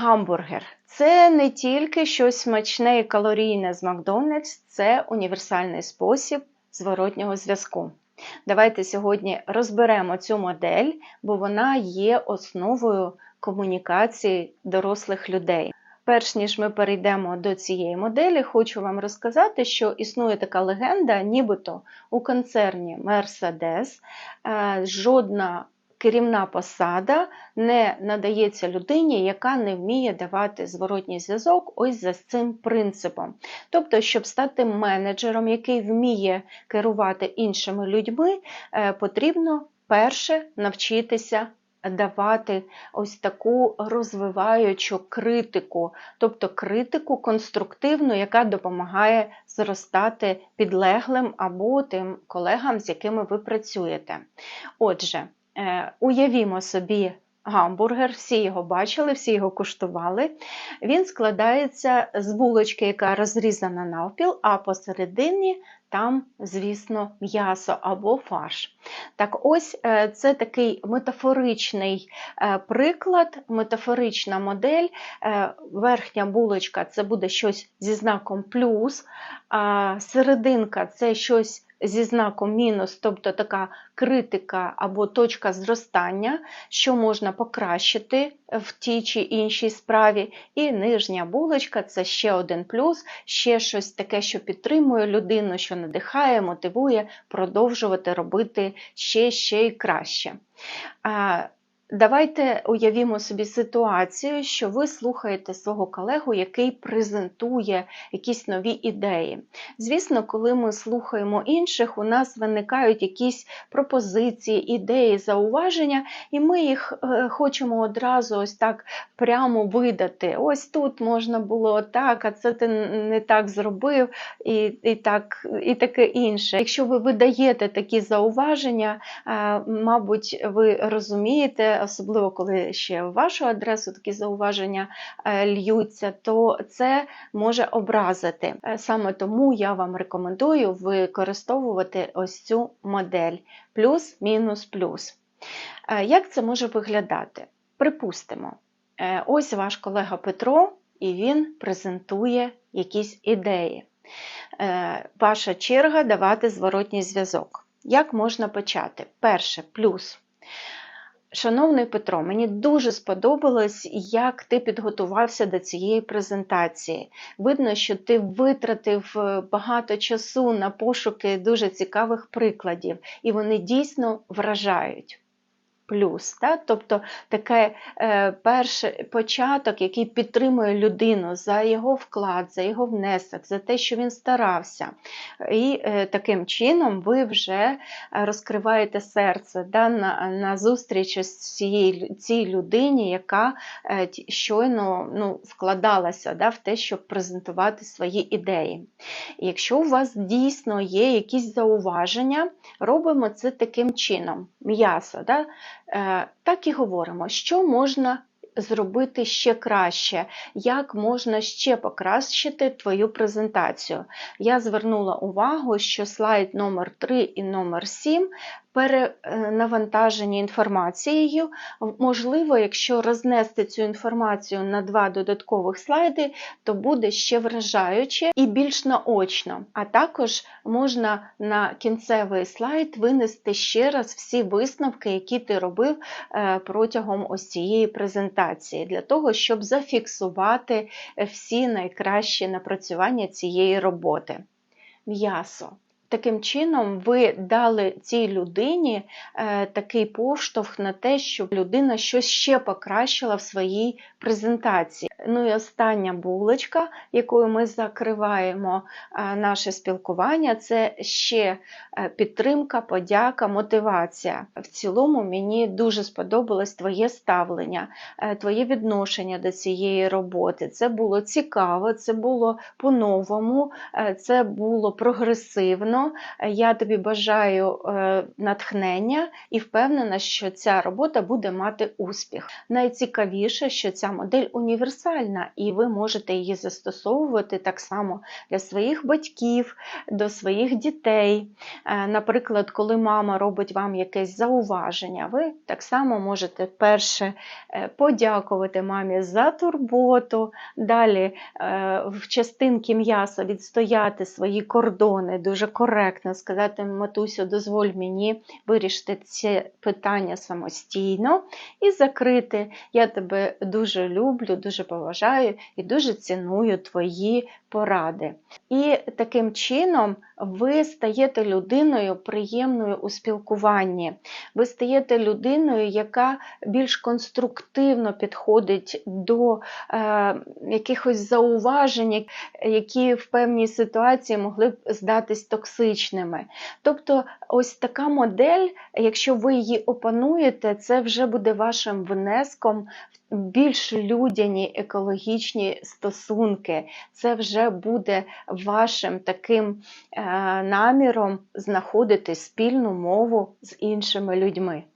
Гамбургер це не тільки щось смачне і калорійне з Макдональдс, це універсальний спосіб зворотнього зв'язку. Давайте сьогодні розберемо цю модель, бо вона є основою комунікації дорослих людей. Перш ніж ми перейдемо до цієї моделі, хочу вам розказати, що існує така легенда, нібито у концерні Mercedes е, жодна керівна посада не надається людині, яка не вміє давати зворотній зв'язок ось за цим принципом. Тобто, щоб стати менеджером, який вміє керувати іншими людьми, е, потрібно перше навчитися. Давати ось таку розвиваючу критику, тобто критику конструктивну, яка допомагає зростати підлеглим або тим колегам, з якими ви працюєте. Отже, уявімо собі гамбургер, всі його бачили, всі його куштували. Він складається з булочки, яка розрізана навпіл, а посередині там, звісно, м'ясо або фарш. Так ось е, це такий метафоричний е, приклад, метафорична модель. Верхня булочка це буде щось зі знаком плюс, а серединка це щось зі знаком мінус, тобто така критика або точка зростання, що можна покращити в тій чи іншій справі. І нижня булочка це ще один плюс, ще щось таке, що підтримує людину, що надихає, мотивує продовжувати робити ще ще й краще. Давайте уявімо собі ситуацію, що ви слухаєте свого колегу, який презентує якісь нові ідеї. Звісно, коли ми слухаємо інших, у нас виникають якісь пропозиції, ідеї, зауваження, і ми їх е, хочемо одразу ось так прямо видати. Ось тут можна було так, а це ти не так зробив, і і, так, і таке інше. Якщо ви видаєте такі зауваження, е, мабуть, ви розумієте особливо коли ще в вашу адресу такі зауваження е, льються, то це може образити. Е, саме тому я вам рекомендую використовувати ось цю модель плюс, мінус, плюс. Е, як це може виглядати? Припустимо, ось ваш колега Петро, і він презентує якісь ідеї. Ваша черга давати зворотній зв'язок. Як можна почати? Перше, плюс. Шановний Петро, мені дуже сподобалось, як ти підготувався до цієї презентації. Видно, що ти витратив е, багато часу на пошуки дуже цікавих прикладів, і вони дійсно вражають плюс. Так? Тобто такий е, перший початок, який підтримує людину за його вклад, за його внесок, за те, що він старався. І е, таким чином ви вже розкриваєте серце да, на на зустріч з цією цій людині, яка е, щойно ну, вкладалася да, в те, щоб презентувати свої ідеї. Якщо у вас дійсно є якісь зауваження, робимо це таким чином: м'ясо. Да? Е, так і говоримо, що можна зробити ще краще, як можна ще покращити твою презентацію. Я звернула увагу, що слайд номер 3 і номер 7 перенавантажені інформацією. Можливо, якщо рознести цю інформацію на два додаткових слайди, то буде ще вражаюче і більш наочно. А також можна на кінцевий слайд винести ще раз всі висновки, які ти робив е, протягом ось цієї презентації, для того, щоб зафіксувати всі найкращі напрацювання цієї роботи. М'ясо. Таким чином, ви дали цій людині е, такий поштовх на те, щоб людина щось ще покращила в своїй презентації. Ну і остання булочка, якою ми закриваємо е, наше спілкування, це ще е, підтримка, подяка, мотивація. В цілому мені дуже сподобалось твоє ставлення, твоє відношення до цієї роботи. Це було цікаво, це було по-новому, це було прогресивно. Я тобі бажаю е, натхнення і впевнена, що ця робота буде мати успіх. Найцікавіше, що ця модель універсальна. Універсальна, і ви можете її застосовувати так само для своїх батьків, до своїх дітей. Е, Наприклад, коли мама робить вам якесь зауваження, ви так само можете перше е, подякувати мамі за турботу, далі е, в частинки м'яса відстояти свої кордони, дуже коректно сказати, матусю, дозволь мені вирішити це питання самостійно і закрити. Я тебе дуже люблю, дуже поважаю і дуже ціную твої поради. І таким чином ви стаєте людиною приємною у спілкуванні. Ви стаєте людиною, яка більш конструктивно підходить до е, якихось зауважень, які в певній ситуації могли б здатись токсичними. Тобто, ось така модель, якщо ви її опануєте, це вже буде вашим внеском в більш людяні екологічні стосунки. Це вже буде вашим таким е, наміром знаходити спільну мову з іншими людьми.